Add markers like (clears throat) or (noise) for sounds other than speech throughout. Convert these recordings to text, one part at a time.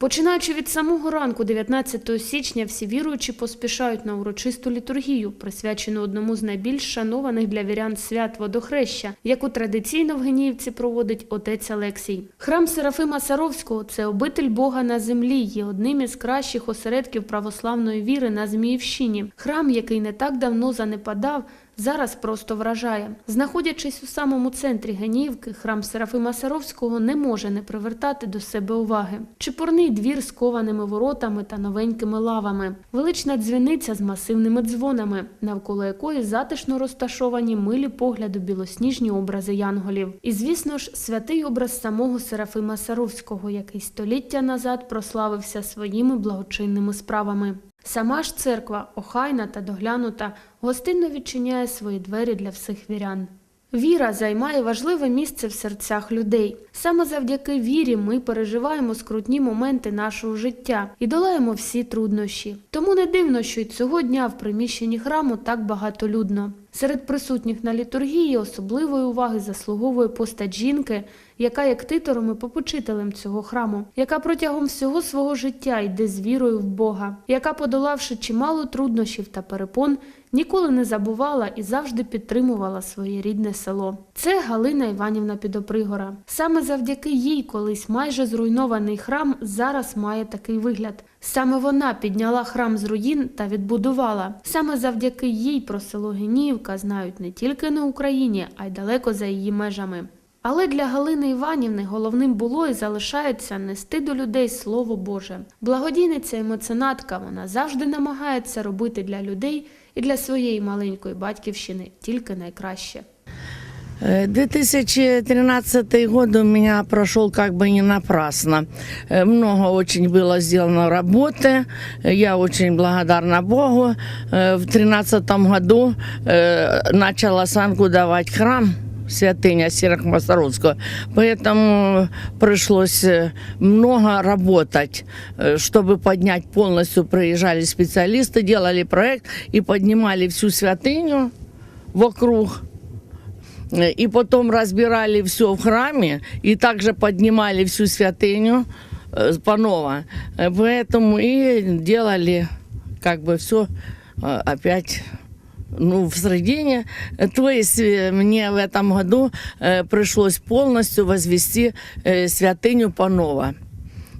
Починаючи від самого ранку, 19 січня, всі віруючі поспішають на урочисту літургію, присвячену одному з найбільш шанованих для вірян свят водохреща, яку традиційно в Геніївці проводить отець Алексій. Храм Серафима Саровського це обитель Бога на землі, є одним із кращих осередків православної віри на Зміївщині. Храм, який не так давно занепадав, зараз просто вражає. Знаходячись у самому центрі Геніївки, храм Серафима Саровського не може не привертати до себе уваги. Чепурний двір з кованими воротами та новенькими лавами, велична дзвіниця з масивними дзвонами, навколо якої затишно розташовані милі погляду білосніжні образи янголів. І, звісно ж, святий образ самого Серафима Саровського, який століття назад прославився своїми благочинними справами. Сама ж церква, охайна та доглянута, гостинно відчиняє свої двері для всіх вірян. Віра займає важливе місце в серцях людей. Саме завдяки вірі ми переживаємо скрутні моменти нашого життя і долаємо всі труднощі. Тому не дивно, що й цього дня в приміщенні храму так багатолюдно. Серед присутніх на літургії особливої уваги заслуговує постать жінки, яка є ктитором і попучителем цього храму, яка протягом всього свого життя йде з вірою в Бога, яка, подолавши чимало труднощів та перепон, ніколи не забувала і завжди підтримувала своє рідне село. Це Галина Іванівна Підопригора. Саме завдяки їй колись майже зруйнований храм зараз має такий вигляд. Саме вона підняла храм з руїн та відбудувала. Саме завдяки їй про село Геніївка знають не тільки на Україні, а й далеко за її межами. Але для Галини Іванівни головним було і залишається нести до людей Слово Боже. Благодійниця і меценатка вона завжди намагається робити для людей і для своєї маленької батьківщини тільки найкраще. Э, 2013 год у меня прошел как бы не напрасно. Э, Много очень было сделано работы. Э, Я очень благодарна Богу. Э, В 2013 году э, начал осанку давать храм святыня Сирахма Саровского. Поэтому пришлось э, много работать, э, чтобы поднять полностью. Приезжали специалисты, делали проект и поднимали всю святыню вокруг. Э, И потом разбирали все в храме и также поднимали всю святыню э, панова. Э, Поэтому и делали как бы все опять ну, в середине. Э, То есть э, мне в этом году э, пришлось полностью возвести э, святыню Панова.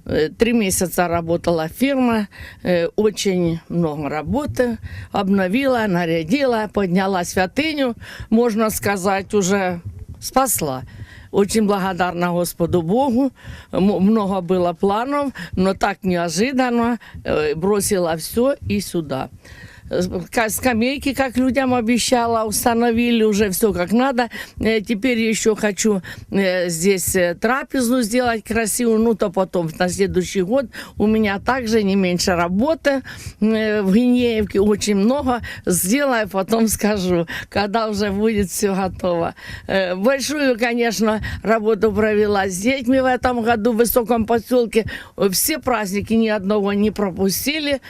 Э, Три месяца работала фирма, э, очень много работы, обновила, нарядила, подняла святыню, можно сказать, уже спасла. Очень благодарна Господу Богу. М- Много было планов, но так неожиданно э, бросила все и сюда. Ска- Скамейки, как людям обещала, установили уже все как надо. Э, Теперь еще хочу э, здесь э, трапезу сделать красивую, ну то потом на следующий год. У меня также не меньше работы в Гинеевке, очень много. Сделаю, потом скажу, когда уже будет все готово. Большую, конечно, работу провела с детьми в этом году в Высоком поселке. Все праздники ни одного не пропустили.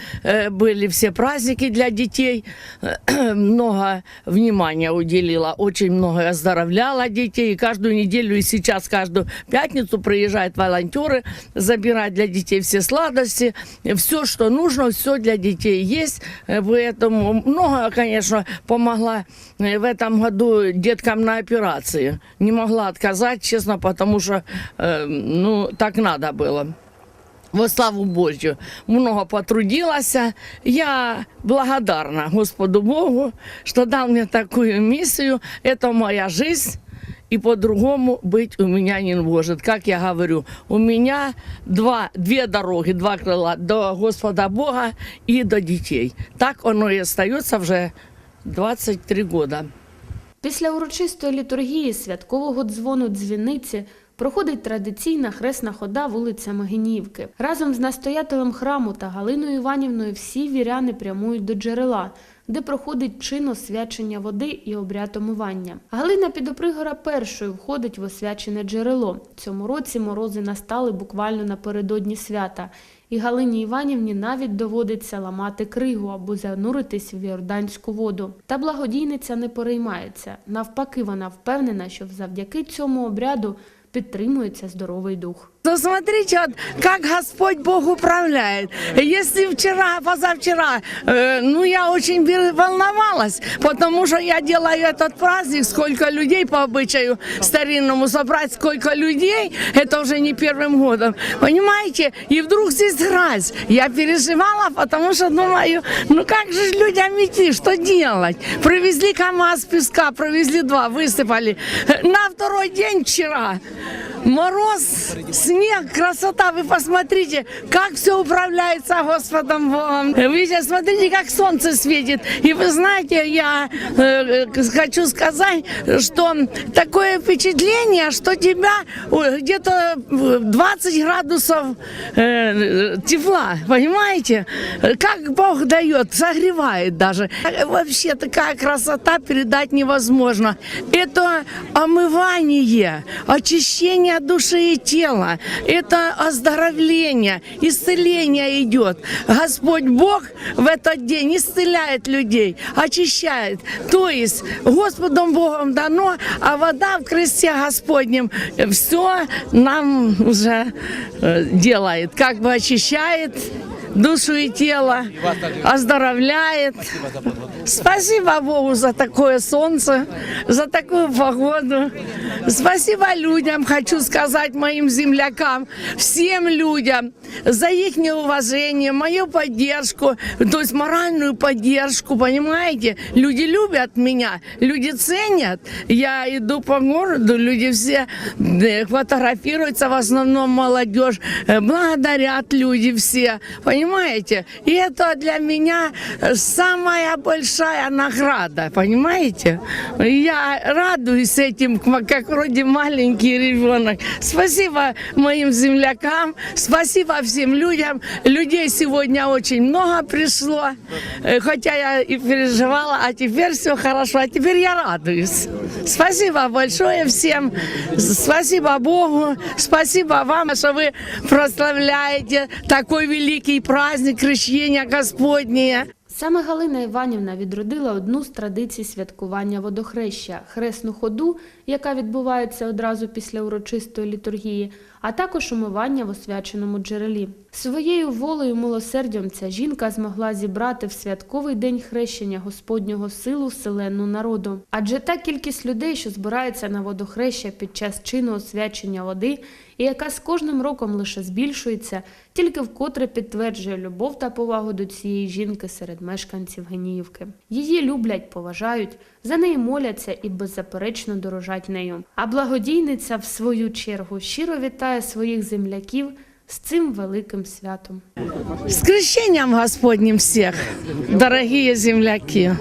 Были все праздники для детей. (clears throat) Много внимания уделила, очень много оздоровляла детей. Каждую неделю и сейчас каждую пятницу приезжают волонтеры забирать для детей все сладости. Все, что нужно, все для детей есть. Э, Поэтому много, конечно, помогла э, в этом году деткам на операции. Не могла отказать, честно, потому что э, ну, так надо было. Во славу Божью. Много потрудилась. Я благодарна Господу Богу, что дал мне такую миссию. Это моя жизнь. И по-другому быть у меня не может. Как я говорю, у меня два, две дороги, два крыла. До Господа Бога и до детей. Так оно и остается уже 23 года. Після урочистої літургії святкового дзвону дзвіниці проходить традиційна хресна хода вулицями Геніївки. Разом з настоятелем храму та Галиною Іванівною всі віряни прямують до джерела, де проходить чин освячення води і обряд омивання. Галина Підопригора першою входить в освячене джерело. Цьому році морози настали буквально напередодні свята, і Галині Іванівні навіть доводиться ламати кригу або зануритись в йорданську воду. Та благодійниця не переймається. Навпаки, вона впевнена, що завдяки цьому обряду підтримується здоровий дух. То вот, как Господь Бог управляет. Если вчера, позавчера, э, ну я очень волновалась, потому что я делаю этот праздник, сколько людей по обычаю старинному собрать, сколько людей, это уже не первым годом, понимаете? И вдруг здесь грязь. Я переживала, потому что думаю, ну как же людям идти, что делать? Привезли КАМАЗ песка, привезли два, высыпали. На второй день вчера Мороз, снег, красота. Вы посмотрите, как все управляется Господом Богом. Вы сейчас смотрите, как солнце светит. И вы знаете, я э, э, хочу сказать, что такое впечатление, что тебя э, где-то э, 20 градусов э, тепла, понимаете? Как Бог дает, согревает даже. Вообще такая красота передать невозможно. Это омывание, очищение души и тела. Это оздоровление, исцеление идет. Господь Бог в этот день исцеляет людей, очищает. То есть Господом Богом дано, а вода в кресте Господнем все нам уже э, делает, как бы очищает душу и тело, оздоровляет. Спасибо Богу за такое солнце, за такую погоду. Спасибо людям, хочу сказать моим землякам, всем людям за их уважение, мою поддержку, то есть моральную поддержку, понимаете? Люди любят меня, люди ценят. Я иду по городу, люди все э, фотографируются, в основном молодежь, э, благодарят люди все, понимаете? И это для меня самая большая награда, понимаете? Я радуюсь этим, как вроде маленький ребенок. Спасибо моим землякам, спасибо всем людям. Людей сегодня очень много пришло, Э, хотя я и переживала, а теперь все хорошо, а теперь я радуюсь. Спасибо большое всем, спасибо Богу, спасибо вам, что вы прославляете такой великий праздник Хрещення Господнє. Саме Галина Іванівна відродила одну з традицій святкування водохреща хресну ходу, яка відбувається одразу після урочистої літургії, а також умивання в освяченому джерелі. Своєю волею милосердям ця жінка змогла зібрати в святковий день хрещення Господнього силу вселенну народу. Адже та кількість людей, що збирається на водохреща під час чину освячення води, і яка з кожним роком лише збільшується, тільки вкотре підтверджує любов та повагу до цієї жінки серед мешканців Геніївки. Її люблять, поважають, за неї моляться і беззаперечно дорожать нею. А благодійниця, в свою чергу, щиро вітає своїх земляків з цим великим святом. З крещением Господнім всіх, дорогі земляки.